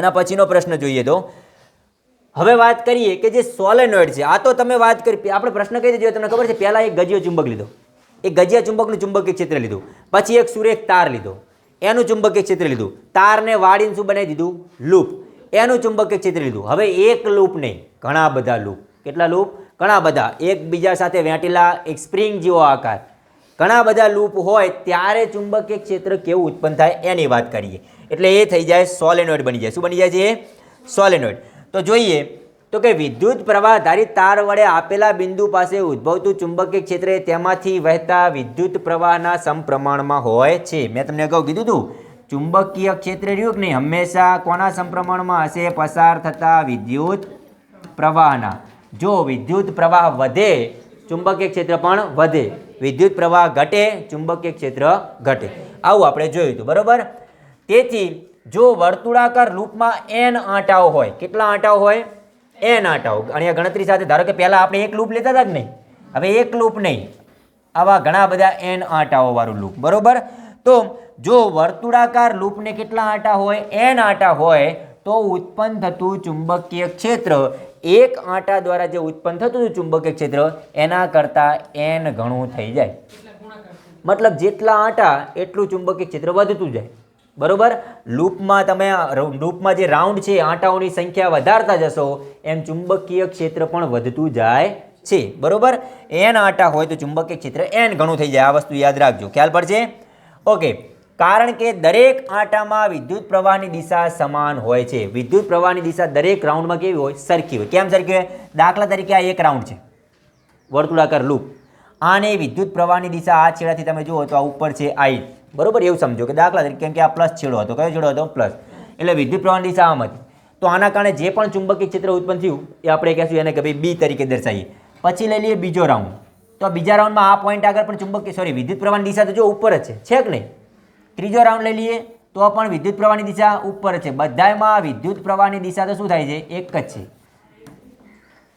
એના પછીનો પ્રશ્ન જોઈએ તો. હવે વાત કરીએ કે જે સોલેનોઇડ છે, આ તો તમે વાત કરી આપણે પ્રશ્ન કહી દીધો, તમને ખબર છે, પહેલાં એક ગજિયો ચુંબક લીધો. એક ગજિયા ચુંબકનું ચુંબકીય ક્ષેત્ર લીધું. પછી એક સુરેખ તાર લીધો. એનું ચુંબકીય ક્ષેત્ર લીધું. તારને વાળીને શું બનાવી દીધું? લૂપ. એનું ચુંબકીય ક્ષેત્ર લીધું. હવે એક લૂપ નહીં, ઘણા બધા લૂપ. કેટલા લૂપ? ઘણા બધા. એકબીજા સાથે વેંટેલા, એક સ્પ્રિંગ જેવો આકાર. ઘણા બધા લૂપ હોય ત્યારે ચુંબકીય ક્ષેત્ર કેવું ઉત્પન્ન થાય એની વાત કરીએ. એટલે એ થઈ જાય સોલેનોઇડ બની જાય. શું બની જાય છે? એ સોલેનોઇડ તો જોઈએ, તો કે વિદ્યુત પ્રવાહ ધારિત તાર વડે આપેલા બિંદુ પાસે ઉદ્ભવતું ચુંબકીય ક્ષેત્ર તેમાંથી વહેતા વિદ્યુત પ્રવાહના સમપ્રમાણમાં હોય છે. મેં તમને અગાઉ કીધું હતું ચુંબકીય ક્ષેત્ર રહ્યું કે નહીં? હંમેશા કોના સમપ્રમાણમાં હશે? પસાર થતા વિદ્યુત પ્રવાહના. જો વિદ્યુત પ્રવાહ વધે ચુંબકીય ક્ષેત્ર પણ વધે. વિદ્યુત પ્રવાહ ઘટે, ચુંબકીય ક્ષેત્ર ઘટે. આવું આપણે જોયું હતું, બરાબર? તેથી જો વર્તુળાકાર લૂપમાં એન આંટાઓ હોય, કેટલા આંટાઓ હોય? એન આંટાઓ. અહીંયા ગણતરી સાથે, ધારો કે પહેલાં આપણે એક લૂપ લેતા હતા જ નહીં? હવે એક લૂપ નહીં. આવા ઘણા બધા એન આંટાઓવાળું લૂપ, બરોબર? તો જો વર્તુળાકાર લૂપને કેટલા આંટા હોય? એન આંટા હોય, તો ઉત્પન્ન થતું ચુંબકીય ક્ષેત્ર એક આંટા દ્વારા જે ઉત્પન્ન થતું હતું ચુંબકીય ક્ષેત્ર, એના કરતાં એન ઘણું થઈ જાય. મતલબ જેટલા આંટા, એટલું ચુંબકીય ક્ષેત્ર વધતું જાય. બરોબર? લૂપમાં તમે લૂપમાં જે રાઉન્ડ છે, આંટાઓની સંખ્યા વધારતા જશો, એમ ચુંબકીય ક્ષેત્ર પણ વધતું જાય છે. બરોબર? એન આંટા હોય તો ચુંબકીય ક્ષેત્ર એન ઘણું થઈ જાય. આ વસ્તુ યાદ રાખજો. ખ્યાલ પડશે? ઓકે. કારણ કે દરેક આંટામાં વિદ્યુત પ્રવાહની દિશા સમાન હોય છે. વિદ્યુત પ્રવાહની દિશા દરેક રાઉન્ડમાં કેવી હોય? સરખી હોય. કેમ સરખી હોય? દાખલા તરીકે આ એક રાઉન્ડ છે. વર્તુળાકાર લૂપ. આને વિદ્યુત પ્રવાહની દિશા આ છેડાથી તમે જુઓ તો આ ઉપર છે આઈ બરોબર? એવું સમજો કે દાખલા તરીકે કેમ કે આ પ્લસ છેડો હતો. કયો છેડો હતો? પ્લસ એટલે વિદ્યુત પ્રવાહની દિશા આમ હતી. તો આના કારણે જે પણ ચુંબકીય ક્ષેત્ર ઉત્પન્ન થયું, એ આપણે કહેશું એને કે ભાઈ બી તરીકે દર્શાવીએ. પછી લઈ લઈએ બીજો રાઉન્ડ તો બીજા રાઉન્ડમાં આ પોઈન્ટ આગળ પણ ચુંબકીય સોરી વિદ્યુત પ્રવાહની દિશા તો જો ઉપર જ છે કે નહીં? ત્રીજો રાઉન્ડ લઈ લઈએ, તો પણ વિદ્યુત પ્રવાહની દિશા ઉપર છે. બધામાં વિદ્યુત પ્રવાહની દિશા તો શું થાય છે? એક જ છે.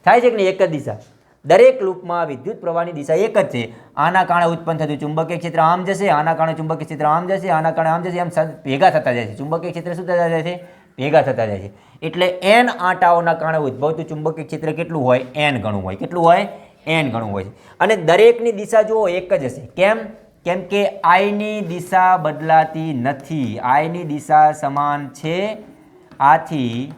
થાય છે કે નહીં? એક જ દિશા. દરેક લૂપમાં વિદ્યુત પ્રવાહની દિશા એક જ છે. આના કારણે ઉત્પન્ન થતું ચુંબકીય ક્ષેત્ર આમ જશે, આના કારણે ચુંબકીય ક્ષેત્ર આમ જશે, આના કારણે આમ જશે એમ ભેગા થતા જાય છે. ચુંબકીય ક્ષેત્ર શું થતા જાય છે? ભેગા થતા જાય છે. એટલે એન આંટાઓના કારણે ઉદ્ભવતું ચુંબકીય ક્ષેત્ર કેટલું હોય? એન ગણું હોય. કેટલું હોય? એન ગણું હોય છે. અને દરેકની દિશા જુઓ, એક જ હશે. કેમ? કેમ કે આઈની દિશા બદલાતી નથી. આઈની દિશા સમાન છે. આથી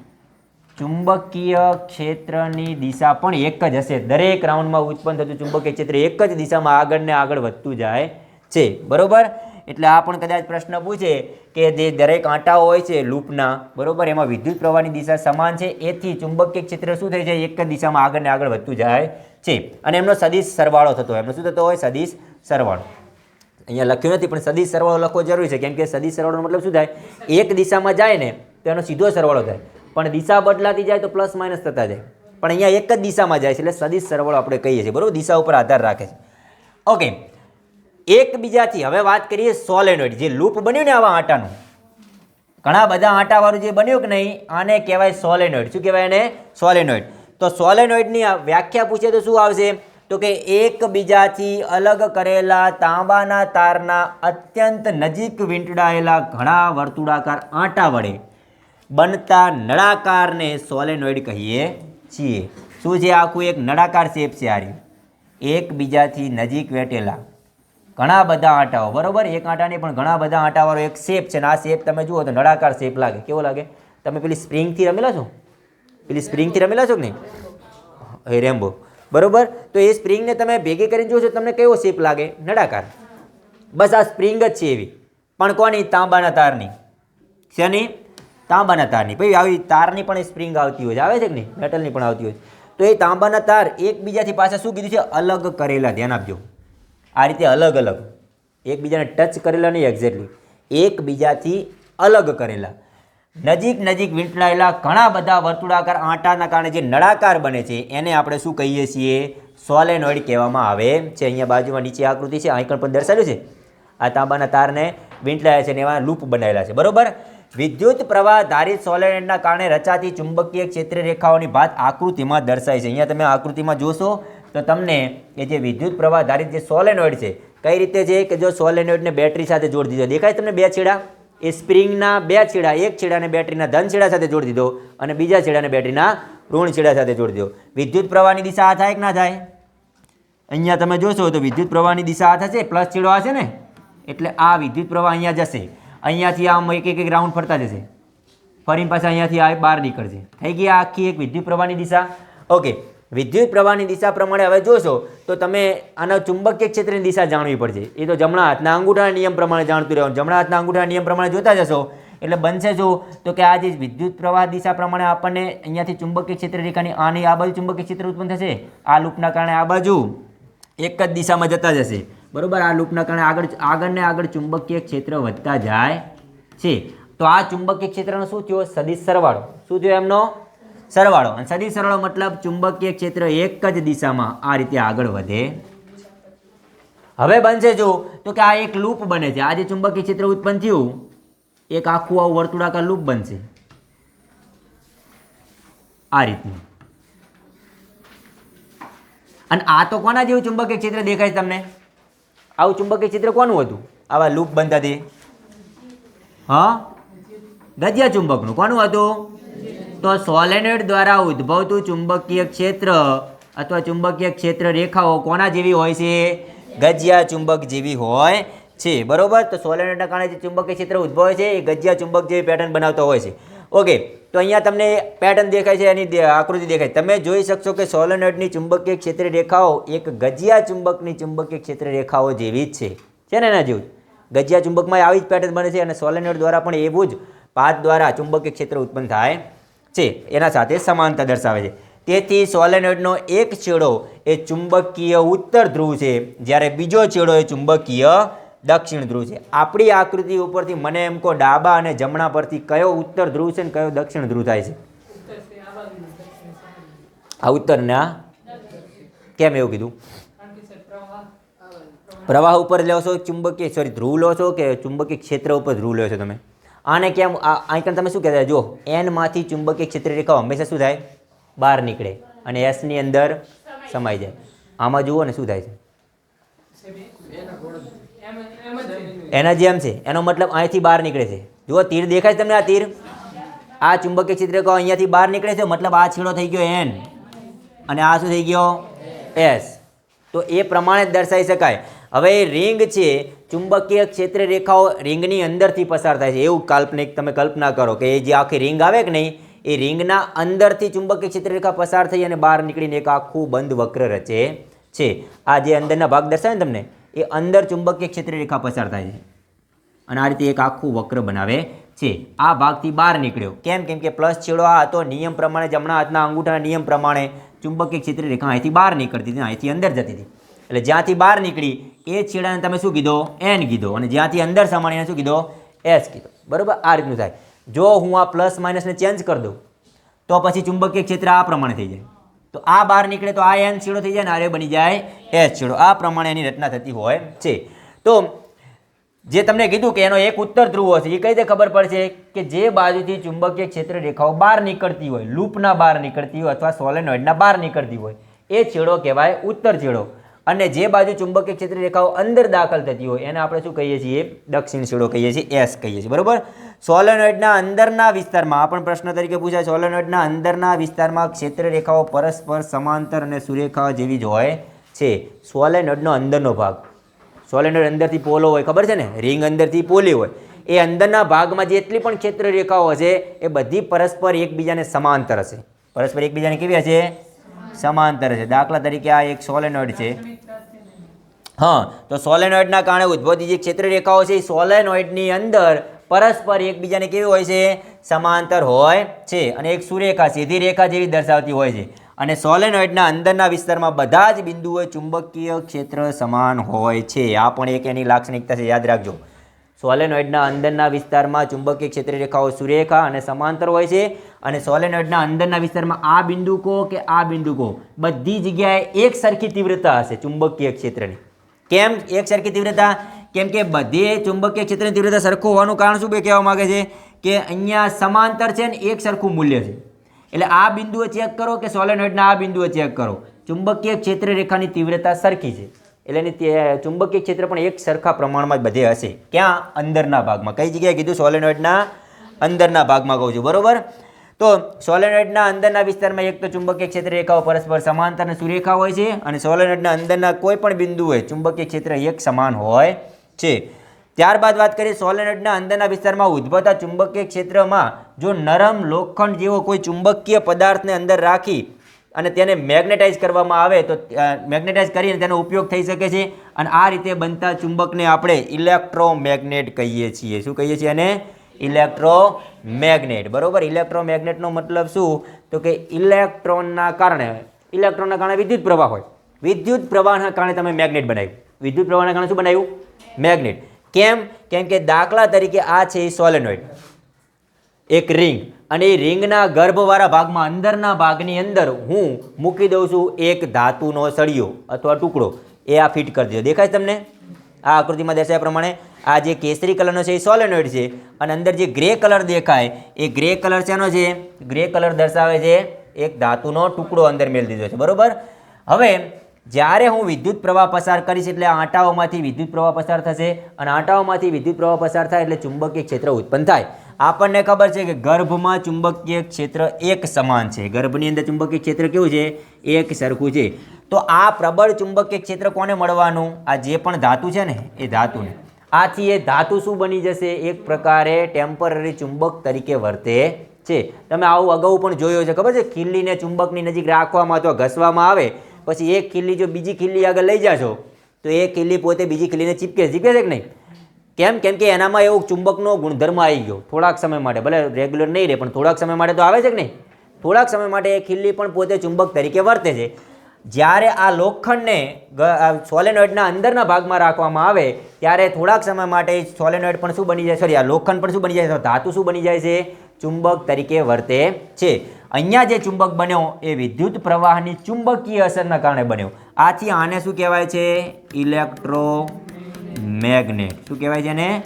ચુંબકીય ક્ષેત્રની દિશા પણ એક જ હશે. દરેક રાઉન્ડમાં ઉત્પન્ન થતું ચુંબકીય ક્ષેત્ર એક જ દિશામાં આગળ ને આગળ વધતું જાય છે. બરોબર? એટલે આ પણ કદાચ પ્રશ્ન પૂછે કે જે દરેક આંટા હોય છે લૂપના, બરોબર? એમાં વિદ્યુત પ્રવાહની દિશા સમાન છે. એથી ચુંબકીય ક્ષેત્ર શું થઈ જાય? એક જ દિશામાં આગળ ને આગળ વધતું જાય છે. અને એમનો સદિશ સરવાળો થતો હોય. એમનો શું થતો હોય? સદિશ સરવાળો. અહીંયા લખ્યું નથી, પણ સદી સરવાળો લખવો જરૂરી છે, કેમ કે સદી સરવાળો મતલબ શું થાય? એક દિશામાં જાય ને, તો એનો સીધો સરવાળો થાય. પણ દિશા બદલાતી જાય તો પ્લસ માઇનસ થતા જાય. પણ અહીંયા એક જ દિશામાં જાય છે, એટલે સદી સરવાળો આપણે કહીએ છીએ, બરોબર? દિશા ઉપર આધાર રાખે છે. ઓકે. એકબીજાથી, હવે વાત કરીએ સોલેનોઇડ જે લૂપ બન્યું ને આવા આટાનું. ઘણા બધા આંટાવાળું જે બન્યું કે નહીં, આને કહેવાય સોલેનોઇડ શું કહેવાય એને? સોલેનોઇડ તો સોલેનોઇડની વ્યાખ્યા પૂછે તો શું આવશે? તો કે એકબીજાથી અલગ કરેલા તાંબાના તારના અત્યંત નજીક વીંટળાયેલા ઘણા વર્તુળાકાર આંટા વડે બનતા નળાકારને સોલેનોઇડ કહીએ છીએ. શું છે? આખું એક નળાકાર શેપ છે આ એકબીજાથી નજીક વેટેલા ઘણા બધા આંટાઓ. બરાબર? એક આંટાની પણ ઘણા બધા આંટાવાળો એક શેપ છે ને આ શેપ તમે જુઓ તો નળાકાર શેપ લાગે. કેવો લાગે? તમે પેલી સ્પ્રિંગથી રમેલા છો? પેલી સ્પ્રિંગથી રમેલા છો કે નહીં? રેમ્બો. બરોબર? તો એ સ્પ્રિંગને તમે ભેગી કરીને જોશો તમને કેવો શેપ લાગે? નળાકાર. બસ આ સ્પ્રિંગ જ છે એવી. પણ કોની? તાંબાના તારની. શેની? તાંબાના તારની. ભાઈ, આવી તારની પણ સ્પ્રિંગ આવતી હોય આવે છે કે નહીં? મેટલની પણ આવતી હોય તો એ તાંબાના તાર એકબીજાથી પાછા શું કીધું છે? અલગ કરેલા. ધ્યાન આપજો. આ રીતે અલગ અલગ. એકબીજાને ટચ કરેલા નહીં એક્ઝેક્ટલી એકબીજાથી અલગ કરેલા. નજીક નજીક વીંટળાયેલા ઘણા બધા વર્તુળાકાર આંટાના કારણે જે નળાકાર બને છે, એને આપણે શું કહીએ છીએ? સોલેનોઇડ કહેવામાં આવે છે. અહીંયા બાજુમાં નીચે આકૃતિ છે આઈકણ પણ દર્શાવ્યું છે. આ તાંબાના તારને વીંટળાયા છે ને એમાં લૂપ બનાવેલા છે. બરોબર? વિદ્યુત પ્રવાહ ધારિત સોલેનોઇડના કારણે રચાતી ચુંબકીય ક્ષેત્ર રેખાઓની ભાત આકૃતિમાં દર્શાય છે. અહીંયા તમે આકૃતિમાં જોશો તો તમને એ જે વિદ્યુત પ્રવાહ ધારિત જે સોલેનોઇડ છે, કઈ રીતે છે કે જો સોલેનોઇડને બેટરી સાથે જોડી દીધો? દેખાય તમને બે છેડા? એ સ્પ્રિંગના બે છેડા, એક છેડાને બેટરીના ધન છેડા સાથે જોડી દીધો અને બીજા છેડાને બેટરીના ઋણ છેડા સાથે જોડી દીધો. વિદ્યુત પ્રવાહની દિશા આ થાય કે ના થાય? અહીંયા તમે જોશો તો વિદ્યુત પ્રવાહની દિશા આ થશે, પ્લસ છેડો આ છે ને? એટલે આ વિદ્યુત પ્રવાહ અહીંયા જશે. અહીંયાથી આમ એક એક એક રાઉન્ડ ફરતા જશે. ફરીને પાછા અહીંયાથી આ બહાર નીકળશે. થઈ ગઈ આખી એક વિદ્યુત પ્રવાહની દિશા. ઓકે. વિદ્યુત પ્રવાહની દિશા પ્રમાણે હવે જોશો, તો તમે આના ચુંબકીય ક્ષેત્રની દિશા જાણવી પડશે. એ તો જમણા હાથના અંગૂઠાના નિયમ પ્રમાણે જાણતું રહેવાનું. જમણા હાથના અંગૂઠાના નિયમ પ્રમાણે જોતા જશો. એટલે બનશે શું? તો કે આ જે વિદ્યુત પ્રવાહ દિશા પ્રમાણે આપણને અહીંયાથી ચુંબકીય ક્ષેત્ર રેખાની આની આ બાજુ ચુંબકીય ક્ષેત્ર ઉત્પન્ન થશે. આ લૂપના કારણે આ બાજુ એક જ દિશામાં જતા જશે. બરાબર? આ લૂપના કારણે આગળ આગળ ને આગળ ચુંબકીય ક્ષેત્ર વધતા જાય છે. તો આ ચુંબકીય ક્ષેત્રનો શું થયો? સદિશ સરવાળો. શું થયો એમનો? સરવાળો. અને સદી સરવાળો મતલબ ચુંબકીય ક્ષેત્ર એક જ દિશામાં આ રીતે આગળ વધે. હવે બનશે જો, તો કે આ એક લૂપ બને છે. આ જે ચુંબકીય ક્ષેત્ર ઉત્પન્ન થયું, એક આખું આવું વર્તુળાકાર લૂપ બનશે. આ રીતનું. અને આ તો કોના જેવું ચુંબકીય ક્ષેત્ર દેખાય છે તમને? આવું ચુંબકીય ક્ષેત્ર કોનું હતું? આવા લૂપ બનતા તે. હા? ગજિયા ચુંબકનું. કોનું હતું? તો સોલેનોઇડ દ્વારા ઉદ્ભવતું ચુંબકીય ક્ષેત્ર અથવા ચુંબકીય ક્ષેત્ર રેખાઓ કોના જેવી હોય છે? ગજિયા ચુંબક જેવી હોય છે. બરોબર? તો સોલેનોઇડના કારણે જે ચુંબકીય ક્ષેત્ર ઉદ્ભવે છે, એ ગજિયા ચુંબક જેવી પેટર્ન બનાવતો હોય છે. ઓકે, તો અહીંયા તમને પેટર્ન દેખાય છે, એની આકૃતિ દેખાય. તમે જોઈ શકશો કે સોલેનોઇડની ચુંબકીય ક્ષેત્ર રેખાઓ એક ગજિયા ચુંબકની ચુંબકીય ક્ષેત્ર રેખાઓ જેવી જ છે. છે ને, એના જેવું જ. ગજિયા ચુંબકમાં આવી જ પેટર્ન બને છે અને સોલેનોઇડ દ્વારા પણ એવું જ પાથ દ્વારા ચુંબકીય ક્ષેત્ર ઉત્પન્ન થાય છે, એના સાથે સમાનતા દર્શાવે છે. તેથી સોલેનોઇડનો એક છેડો એ ચુંબકીય ઉત્તર ધ્રુવ છે, જ્યારે બીજો છેડો એ ચુંબકીય દક્ષિણ ધ્રુવ છે. આપણી આકૃતિ ઉપરથી મને એમ કહો, ડાબા અને જમણા પરથી કયો ઉત્તર ધ્રુવ છે ને કયો દક્ષિણ ધ્રુવ થાય છે? આ ઉત્તરના કેમ એવું કીધું? પ્રવાહ ઉપર લો ચુંબકીય સોરી ધ્રુવ લો છો કે ચુંબકીય ક્ષેત્ર ઉપર ધ્રુવ લો છો તમે? આને કેમ, આ અહીં તમે શું કહેતા જો એનમાંથી ચુંબકીય ક્ષેત્રીય રેખાઓ હંમેશા શું થાય? બહાર નીકળે અને એસની અંદર સમાઈ જાય. આમાં જુઓ ને શું થાય છે? એના જેમ છે. એનો મતલબ અહીંથી બહાર નીકળે છે. જુઓ, તીર દેખાય છે તમને આ તીર? આ ચુંબકીય ક્ષેત્ર રેખાઓ અહીંયાથી બહાર નીકળે છે, મતલબ આ છેડો થઈ ગયો એન અને આ શું થઈ ગયો? એસ તો એ પ્રમાણે દર્શાવી શકાય. હવે એ રિંગ છે ચુંબકીય ક્ષેત્ર રેખાઓ રિંગની અંદરથી પસાર થાય છે. એવું કાલ્પનિક તમે કલ્પના કરો કે એ જે આખી રિંગ આવે કે નહીં, એ રિંગના અંદરથી ચુંબકીય ક્ષેત્ર રેખા પસાર થઈ અને બહાર નીકળીને એક આખું બંધ વક્ર રચે છે. આ જે અંદરના ભાગ દર્શાવે તમને, એ અંદર ચુંબકીય ક્ષેત્ર રેખા પસાર થાય છે. અને આ રીતે એક આખું વક્ર બનાવે છે. આ ભાગથી બહાર નીકળ્યો. કેમ? કેમ કે પ્લસ છેડો આ હતો. નિયમ પ્રમાણે જમણા હાથના અંગૂઠાના નિયમ પ્રમાણે ચુંબકીય ક્ષેત્ર રેખા અહીંથી બહાર નીકળતી હતી અહીંથી અંદર જતી હતી. એટલે જ્યાંથી બહાર નીકળી એ છેડાને તમે શું કીધો? એન કીધો. અને જ્યાંથી અંદર સમાણી એને શું કીધો? એસ કીધો. બરાબર? આ રીતનું થાય. જો હું આ પ્લસ માઇનસને ચેન્જ કરી દઉં, તો પછી ચુંબકીય ક્ષેત્ર આ પ્રમાણે થઈ જાય. તો આ બહાર નીકળે તો આ એન છેડો થઈ જાય ને આ રે બની જાય એસ છેડો. આ પ્રમાણે એની રચના થતી હોય છે. તો જે તમને કીધું કે એનો એક ઉત્તર ધ્રુવ હશે, એ કઈ રીતે ખબર પડશે? કે જે બાજુથી ચુંબકીય ક્ષેત્ર રેખાઓ બહાર નીકળતી હોય, લૂપના બહાર નીકળતી હોય અથવા સોલેનોઇડના બહાર નીકળતી હોય, એ છેડો કહેવાય ઉત્તર છેડો. અને જે બાજુ ચુંબકીય ક્ષેત્ર રેખાઓ અંદર દાખલ થતી હોય, એને આપણે શું કહીએ છીએ? દક્ષિણ છેડો કહીએ છીએ એસ કહીએ છીએ. બરોબર? સોલેનોઇડના અંદરના વિસ્તારમાં, આ પણ પ્રશ્ન તરીકે પૂછાય, સોલેનોઇડના અંદરના વિસ્તારમાં ક્ષેત્ર રેખાઓ પરસ્પર સમાંતર અને સુરેખા જેવી જ હોય છે. સોલેનોઇડનો અંદરનો ભાગ. સોલેનોઇડ અંદરથી પોલો હોય, ખબર છે ને? રિંગ અંદરથી પોલી હોય. એ અંદરના ભાગમાં જેટલી પણ ક્ષેત્ર રેખાઓ હશે, એ બધી પરસ્પર એકબીજાને સમાંતર હશે. પરસ્પર એકબીજાને કેવી હશે? સમાંતર છે. દાખલા તરીકે આ એક સોલેનોઇડ છે. હા, તો સોલેનોઇડના કારણે ઉદ્ભવતી જે ક્ષેત્ર રેખાઓ છે, એ સોલેનોઇડની અંદર પરસ્પર એકબીજાને કેવી હોય છે? સમાંતર હોય છે. અને એક સુરેખા, સીધી રેખા જેવી દર્શાવતી હોય છે. અને સોલેનોઇડના અંદરના વિસ્તારમાં બધા જ બિંદુઓ ચુંબકીય ક્ષેત્ર સમાન હોય છે. આ પણ એક એની લાક્ષણિકતા છે. યાદ રાખજો. સોલેનોઇડના અંદરના વિસ્તારમાં ચુંબકીય ક્ષેત્રરેખાઓ સુરેખા અને સમાંતર હોય છે અને સોલેનોઇડના અંદરના વિસ્તારમાં આ બિંદુ કહો કે આ બિંદુ કહો બધી જગ્યાએ એક સરખી તીવ્રતા હશે ચુંબકીય ક્ષેત્રની. કેમ એક સરખી તીવ્રતા? કેમ કે બધે ચુંબકીય ક્ષેત્રની તીવ્રતા સરખું હોવાનું કારણ શું બે કહેવા માંગે છે? કે અહીંયા સમાંતર છે ને એક સરખું મૂલ્ય છે. એટલે આ બિંદુએ ચેક કરો કે સોલેનોઇડના આ બિંદુએ ચેક કરો. ચુંબકીય ક્ષેત્ર રેખાની તીવ્રતા સરખી છે. એટલે એની તે- ચુંબકીય ક્ષેત્ર પણ એક સરખા પ્રમાણમાં જ બધે હશે. ક્યાં? અંદરના ભાગમાં. કઈ જગ્યાએ કીધું? સોલેનોઇડના અંદરના ભાગમાં કહું છું. બરોબર? તો સોલેનોઇડના અંદરના વિસ્તારમાં એક તો ચુંબકીય ક્ષેત્ર રેખાઓ પરસ્પર સમાંતર અને સુરેખા હોય છે અને સોલેનોઇડના અંદરના કોઈ પણ બિંદુએ ચુંબકીય ક્ષેત્ર એક સમાન હોય છે. ત્યારબાદ વાત કરીએ સોલેનોઇડના અંદરના વિસ્તારમાં ઉદ્ભવતા ચુંબકીય ક્ષેત્રમાં જો નરમ લોખંડ જેવો કોઈ ચુંબકીય પદાર્થને અંદર રાખી અને તેને મેગ્નેટાઇઝ કરવામાં આવે તો મેગ્નેટાઇઝ કરીને તેનો ઉપયોગ થઈ શકે છે. અને આ રીતે બનતા ચુંબકને આપણે ઇલેક્ટ્રોમેગ્નેટ કહીએ છીએ. શું કહીએ છીએ અને ઇલેક્ટ્રોમેગ્નેટ. બરાબર? ઇલેક્ટ્રોમેગ્નેટનો મતલબ શું? તો કે ઇલેક્ટ્રોનના કારણે ઇલેક્ટ્રોનના કારણે વિદ્યુત પ્રવાહ હોય. વિદ્યુત પ્રવાહના કારણે તમે મેગ્નેટ બનાવ્યું. વિદ્યુત પ્રવાહના કારણે શું બનાવ્યું? મેગ્નેટ. કેમ? કેમ કે દાખલા તરીકે આ છે સોલેનોઇડ. એક રિંગ. અને એ રિંગના ગર્ભવાળા ભાગમાં અંદરના ભાગની અંદર હું મૂકી દઉં છું એક ધાતુનો સળિયો અથવા ટુકડો. એ આ ફિટ કરી દીધો દેખાય તમને? આ આકૃતિમાં દર્શાવ્યા પ્રમાણે આ જે કેસરી કલરનો છે એ સોલેનોઇડ છે અને અંદર જે ગ્રે કલર દેખાય એ ગ્રે કલર શેનો છે? ગ્રે કલર દર્શાવે છે એક ધાતુનો ટુકડો અંદર મેળ દીધો છે. બરાબર? હવે જ્યારે હું વિદ્યુત પ્રવાહ પસાર કરીશ એટલે આંટાઓમાંથી વિદ્યુત પ્રવાહ પસાર થશે અને આંટાઓમાંથી વિદ્યુત પ્રવાહ પસાર થાય એટલે ચુંબકીય ક્ષેત્ર ઉત્પન્ન થાય. આપણને ખબર છે કે ગર્ભમાં ચુંબકીય ક્ષેત્ર એક સમાન છે. ગર્ભની અંદર ચુંબકીય ક્ષેત્ર કેવું છે? એક સરખું છે. તો આ પ્રબળ ચુંબકીય ક્ષેત્ર કોને મળવાનું? આ જે પણ ધાતુ છે ને, એ ધાતુને. આથી એ ધાતુ શું બની જશે? એક પ્રકારે ટેમ્પરરી ચુંબક તરીકે વર્તે છે. તમે આવું અગાઉ પણ જોયું છે ખબર છે? ખીલ્લીને ચુંબકની નજીક રાખવામાં અથવા ઘસવામાં આવે પછી એક ખીલી જો બીજી ખીલી આગળ લઈ જાશો, તો એ ખીલી પોતે બીજી ખીલીને ચીપકે ચીપકે છે કે નહીં? કેમ? કેમ કે એનામાં એવો ચુંબકનો ગુણધર્મ આવી ગયો થોડાક સમય માટે, ભલે રેગ્યુલર નહીં રહે, પણ થોડાક સમય માટે તો આવે છે કે નહીં? થોડાક સમય માટે એ ખીલી પણ પોતે ચુંબક તરીકે વર્તે છે. જ્યારે આ લોખંડને સોલેનોઇડના અંદરના ભાગમાં રાખવામાં આવે, ત્યારે થોડાક સમય માટે સોલેનોઇડ પણ શું બની જાય? સોરી આ લોખંડ પણ શું બની જાય? ધાતુ શું બની જાય છે? ચુંબક તરીકે વર્તે છે. અહીંયા જે ચુંબક બન્યો એ વિદ્યુત પ્રવાહની ચુંબકીય અસરના કારણે બન્યો. આથી આને શું કહેવાય છે? ઇલેક્ટ્રો મેગ્નેટ શું કહેવાય છે ને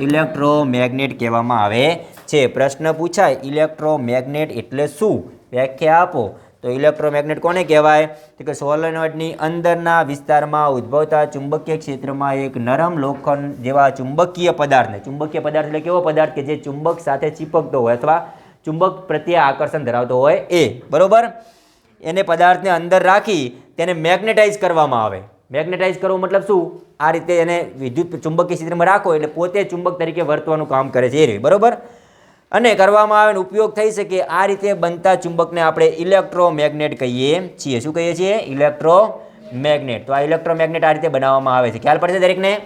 ઇલેક્ટ્રોમેગ્નેટ કહેવામાં આવે છે. પ્રશ્ન પૂછાય, ઇલેક્ટ્રોમેગ્નેટ એટલે શું? વ્યાખ્યા આપો. તો ઇલેક્ટ્રોમેગ્નેટ કોને કહેવાય? તો કે સોલેનોઇડની અંદરના વિસ્તારમાં ઉદ્ભવતા ચુંબકીય ક્ષેત્રમાં એક નરમ લોખંડ જેવા ચુંબકીય પદાર્થને ચુંબકીય પદાર્થ એટલે કેવો પદાર્થ? કે જે ચુંબક સાથે ચીપકતો હોય અથવા ચુંબક પ્રત્યે આકર્ષણ ધરાવતો હોય એ. બરોબર? એને પદાર્થને અંદર રાખી તેને મેગ્નેટાઇઝ કરવામાં આવે. મેગ્નેટાઇઝ કરવું મતલબ શું? આ રીતે એને વિદ્યુત ચુંબકીય ક્ષેત્રમાં રાખો એટલે પોતે ચુંબક તરીકે વર્તવાનું કામ કરે છે એ બરોબર? અને કરવામાં આવે ઉપયોગ થઈ શકે આ રીતે બનતા ચુંબકને આપણે ઇલેક્ટ્રોમેગ્નેટ કહીએ છીએ. શું કહીએ છીએ? ઇલેક્ટ્રોમેગ્નેટ. તો આ ઇલેક્ટ્રોમેગ્નેટ આ રીતે બનાવવામાં આવે છે. ખ્યાલ પડશે દરેકને?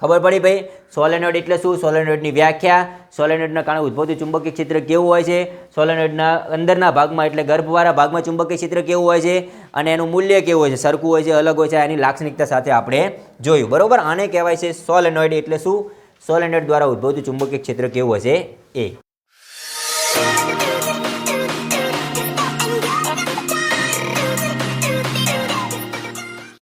ખબર પડી ભાઈ? સોલેનોઇડ એટલે શું? સોલેનોઇડની વ્યાખ્યા. સોલેનોઇડના કારણે ઉદ્ભવતું ચુંબકીય ક્ષેત્ર કેવું હોય છે? સોલેનોઇડના અંદરના ભાગમાં એટલે ગર્ભવાળા ભાગમાં ચુંબકીય ક્ષેત્ર કેવું હોય છે? અને એનું મૂલ્ય કેવું હોય છે? સરખું હોય છે, અલગ હોય છે? એની લાક્ષણિકતા સાથે આપણે જોયું. બરાબર? આને કહેવાય છે સોલેનોઇડ એટલે શું? સોલેનોઇડ દ્વારા ઉદ્ભવતું ચુંબકીય ક્ષેત્ર કેવું હશે? એ